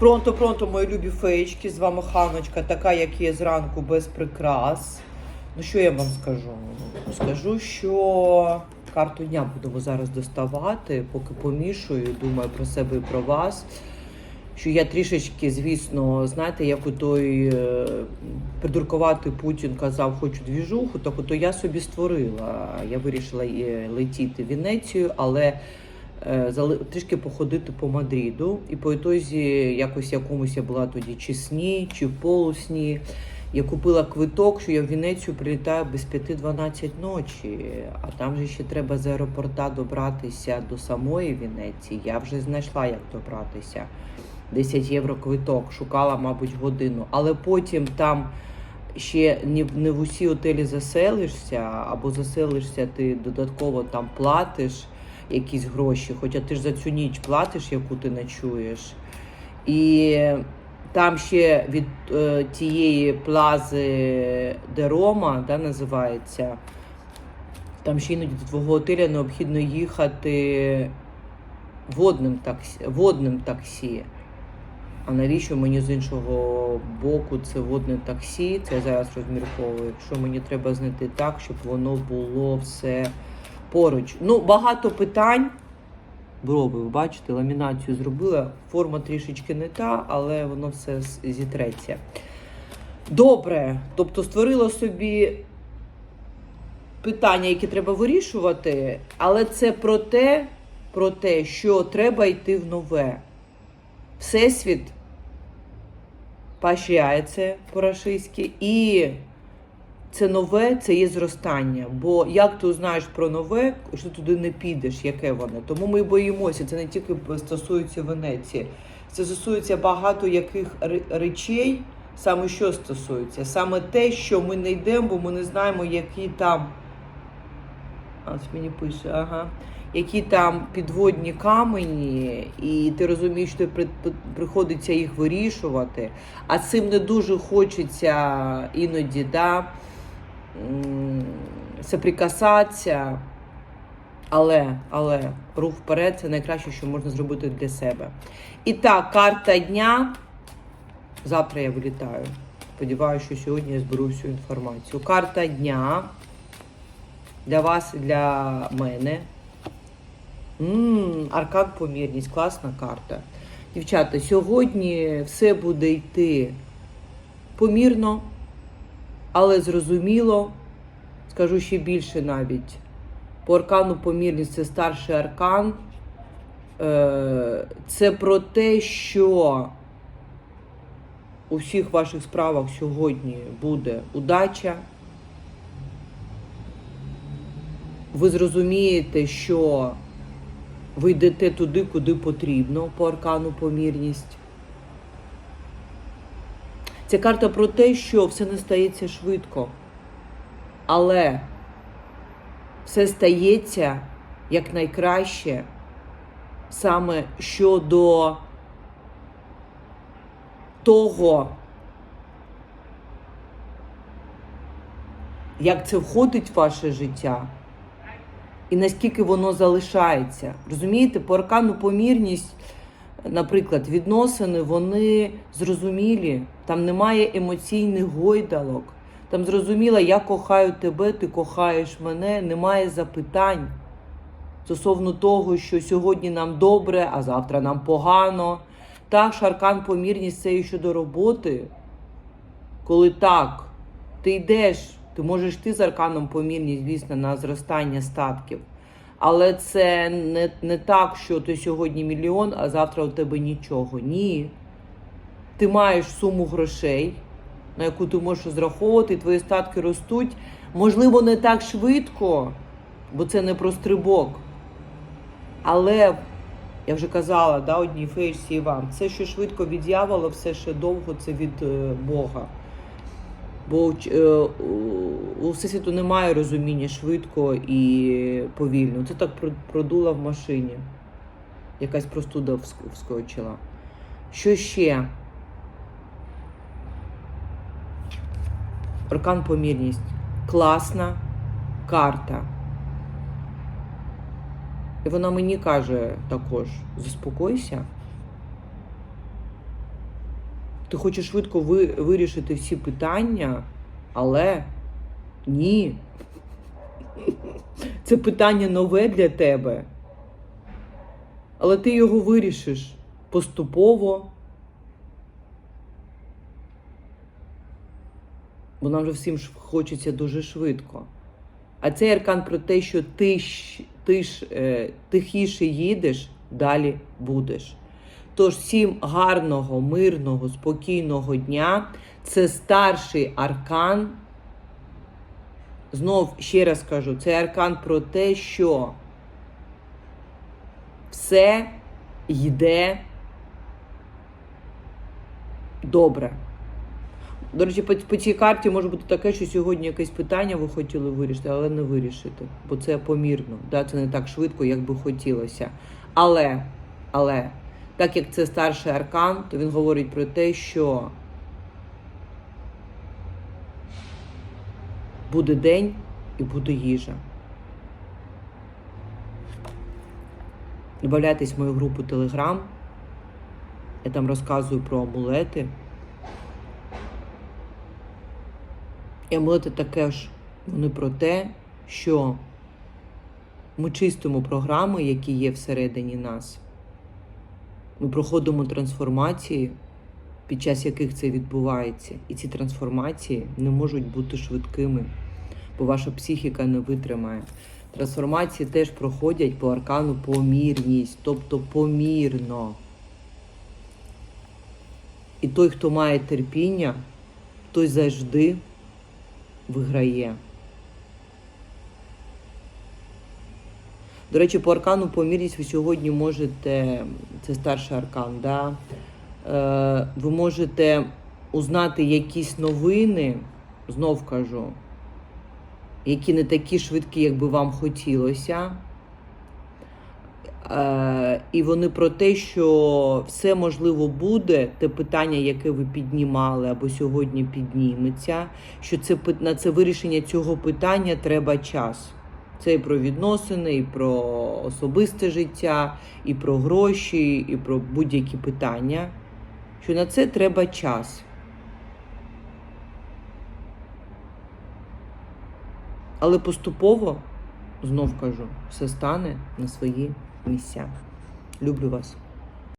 Пронто, пронто, мої любі феєчки, з вами Ханочка, така, як є зранку, без прикрас. Ну, що я вам скажу? Скажу, що карту дня будемо зараз доставати, поки помішую, думаю про себе і про вас. Що я трішечки, звісно, знаєте, як у той е, придуркуватий Путін казав, хочу двіжуху, так ото я собі створила. Я вирішила е, летіти в Венецію, але трішки походити по Мадріду. І по ітозі якось якомусь я була тоді чи сні, чи полусні. Я купила квиток, що я в Венецію прилітаю без 5-12 ночі, а там же ще треба з аеропорта добратися до самої Венеції. Я вже знайшла, як добратися. 10 євро квиток, шукала, мабуть, годину. Але потім там ще не, в- усі готелі заселишся, або заселишся, ти додатково там платиш якісь гроші, хоча ти ж за цю ніч платиш, яку ти ночуєш. І там ще від е, тієї плази де Рома, да, називається, там ще іноді до твого готеля необхідно їхати водним таксі. Водним таксі. А навіщо мені з іншого боку це водне таксі? Це я зараз розмірковую. Якщо мені треба знайти так, щоб воно було все поруч. Ну, багато питань. Брови, ви бачите, ламінацію зробила. Форма трішечки не та, але воно все зітреться. Добре. Тобто створила собі питання, які треба вирішувати, але це про те, про те, що треба йти в нове. Всесвіт поощряється по-рашистськи, і це нове, це є зростання. Бо як ти узнаєш про нове, що туди не підеш, яке воно? Тому ми боїмося. Це не тільки стосується Венеції, це стосується багато яких речей. Саме що стосується? Саме те, що ми не йдемо, бо ми не знаємо, які там. Ось мені пише, ага. Які там підводні камені, і ти розумієш, що при- при- приходиться їх вирішувати, а цим не дуже хочеться іноді, да, соприкасатися. Але, але рух вперед це найкраще, що можна зробити для себе. І так, карта дня. Завтра я вилітаю. Сподіваюся, що сьогодні я зберу всю інформацію. Карта дня для вас і для мене. Ммм, аркан помірність, класна карта. Дівчата, сьогодні все буде йти помірно, але зрозуміло. Скажу ще більше навіть. По аркану помірність це старший аркан. Е, Це про те, що у всіх ваших справах сьогодні буде удача. Ви зрозумієте, що ви йдете туди, куди потрібно по аркану помірність. Ця карта про те, що все не стається швидко. Але все стається якнайкраще саме щодо того, як це входить в ваше життя і наскільки воно залишається. Розумієте, по аркану помірність, наприклад, відносини, вони зрозумілі, там немає емоційних гойдалок. Там зрозуміло, я кохаю тебе, ти кохаєш мене, немає запитань стосовно того, що сьогодні нам добре, а завтра нам погано. Так, шаркан помірність це і щодо роботи. Коли так, ти йдеш, ти можеш йти з арканом помірність, звісно, на зростання статків. Але це не, не так, що ти сьогодні мільйон, а завтра у тебе нічого. Ні. Ти маєш суму грошей, на яку ти можеш розраховувати, і твої статки ростуть. Можливо, не так швидко, бо це не про стрибок. Але я вже казала да, одній фейсі і вам, це що швидко від дьявола, все ще довго це від е, Бога. Бо е, у всесвіту немає розуміння швидко і повільно. Це так продула в машині. Якась простуда вскочила. Що ще? Аркан помірність. Класна карта. І вона мені каже також: заспокойся. Ти хочеш швидко ви, вирішити всі питання, але ні. Це питання нове для тебе. Але ти його вирішиш поступово. Бо нам же всім хочеться дуже швидко. А цей аркан про те, що ти, щ- ти ж е, тихіше їдеш, далі будеш. Тож всім гарного, мирного, спокійного дня. Це старший аркан. Знов ще раз кажу, це аркан про те, що все йде добре. До речі, по, по цій карті може бути таке, що сьогодні якесь питання ви хотіли вирішити, але не вирішити, бо це помірно. Да? Це не так швидко, як би хотілося. Але, але, так як це старший аркан, то він говорить про те, що буде день і буде їжа. Добавляйтесь в мою групу Telegram. Я там розказую про амулети. І амулети таке ж вони про те, що ми чистимо програми, які є всередині нас. Ми проходимо трансформації, під час яких це відбувається. І ці трансформації не можуть бути швидкими, бо ваша психіка не витримає. Трансформації теж проходять по аркану помірність, тобто помірно. І той, хто має терпіння, той завжди виграє. До речі, по аркану помірність ви сьогодні можете, це старший аркан, да? е, ви можете узнати якісь новини, знов кажу, які не такі швидкі, як би вам хотілося. Е, і вони про те, що все можливо буде, те питання, яке ви піднімали або сьогодні підніметься, що це на це вирішення цього питання треба час. Це і про відносини, і про особисте життя, і про гроші, і про будь-які питання. Що на це треба час. Але поступово, знов кажу, все стане на свої місця. Люблю вас.